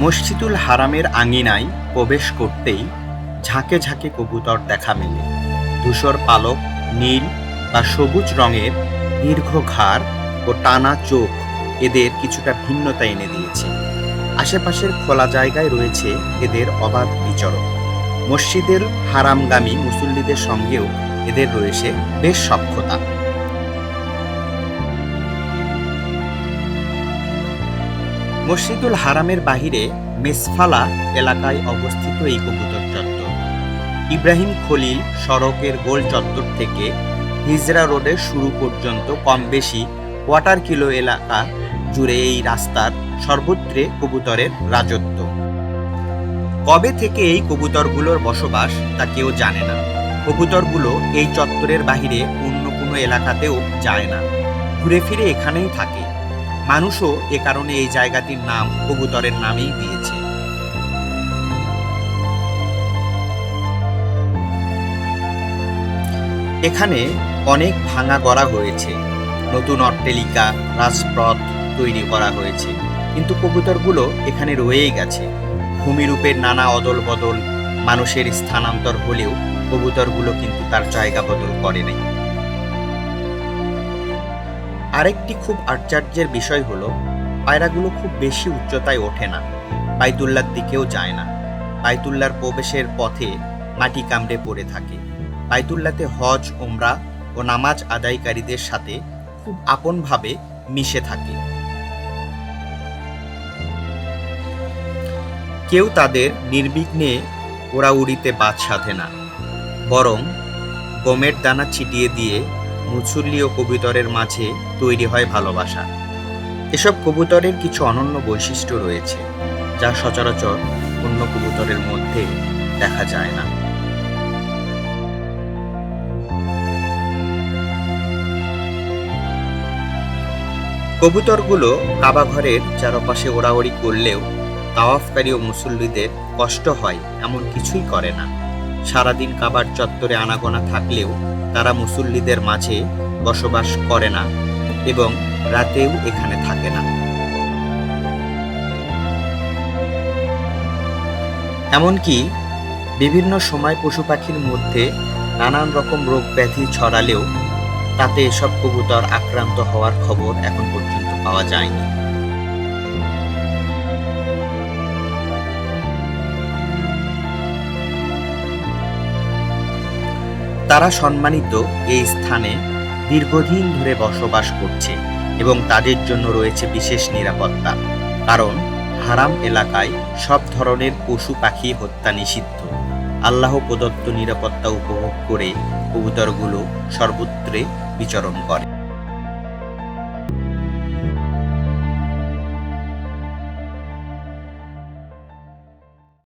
মসজিদুল হারামের আঙিনায় প্রবেশ করতেই ঝাঁকে ঝাঁকে কবুতর দেখা মেলে। ধূসর পালক, নীল বা সবুজ রঙের দীর্ঘ ঘাড় ও টানা চোখ এদের কিছুটা ভিন্নতা এনে দিয়েছে। আশেপাশের খোলা জায়গায় রয়েছে এদের অবাধ বিচরণ। মসজিদের হারামগামী মুসল্লিদের সঙ্গেও এদের রয়েছে বেশ সক্ষতা মসজিদুল হারামের বাহিরে মেসফালা এলাকায় অবস্থিত এই কবুতর চত্বর। ইব্রাহিম খলিল সড়কের গোল চত্বর থেকে হিজরা রোডের শুরু পর্যন্ত কম বেশি কোয়ার্টার কিলো এলাকা জুড়ে এই রাস্তার সর্বত্রে কবুতরের রাজত্ব। কবে থেকে এই কবুতরগুলোর বসবাস তা কেউ জানে না। কবুতরগুলো এই চত্বরের বাহিরে অন্য কোনো এলাকাতেও যায় না। ঘুরে ফিরে এখানেই থাকে। মানুষও এ কারণে এই জায়গাটির নাম কবুতরের নামেই দিয়েছে। এখানে অনেক ভাঙা গড়া হয়েছে। নতুন অট্টালিকা, রাজপথ তৈরি করা হয়েছে। কিন্তু কবুতরগুলো এখানে রয়েই গেছে। ভূমিরূপের নানা অদল বদল মানুষের স্থানান্তর হলেও কবুতরগুলো কিন্তু তার জায়গা বদল করে করেনি আরেকটি খুব আশ্চর্যের বিষয় হলো, পায়রাগুলো খুব বেশি উচ্চতায় ওঠে না, বাইতুল্লার দিকেও যায় না। বাইতুল্লার প্রবেশের পথে মাটি কামড়ে পড়ে থাকে। বাইতুল্লাতে হজ ওমরা ও নামাজ আদায়কারীদের সাথে খুব আপনভাবে মিশে থাকে। কেউ তাদের নির্বিঘ্নে ওড়াউড়িতে বাদ সাধে না, বরং গমের দানা ছিটিয়ে দিয়ে মুছুল্লি ও কবুতরের মাঝে তৈরি হয় ভালোবাসা। এসব কবুতরের কিছু অনন্য বৈশিষ্ট্য রয়েছে, যা সচরাচর অন্য কবুতরের মধ্যে দেখা যায় না। কবুতরগুলো কাবা ঘরের চারপাশে ওড়াওড়ি করলেও তাওয়াফকারী ও মুসল্লিদের কষ্ট হয় এমন কিছুই করে না। সারাদিন কাবার চত্বরে আনাগোনা থাকলেও তারা মুসল্লিদের মাঝে বসবাস করে না এবং রাতেও এখানে থাকে না। এমনকি বিভিন্ন সময় পশু পাখির মধ্যে নানান রকম রোগ ব্যাধি ছড়ালেও তাতে এসব কবুতর আক্রান্ত হওয়ার খবর এখন পর্যন্ত পাওয়া যায়নি। তারা সম্মানিত এই স্থানে দীর্ঘদিন ধরে বসবাস করছে এবং তাদের জন্য রয়েছে বিশেষ নিরাপত্তা, কারণ হারাম এলাকায় সব ধরনের পশু পাখি হত্যা নিষিদ্ধ। আল্লাহ প্রদত্ত নিরাপত্তা উপভোগ করে কবুতরগুলো সর্বত্রে বিচরণ করে।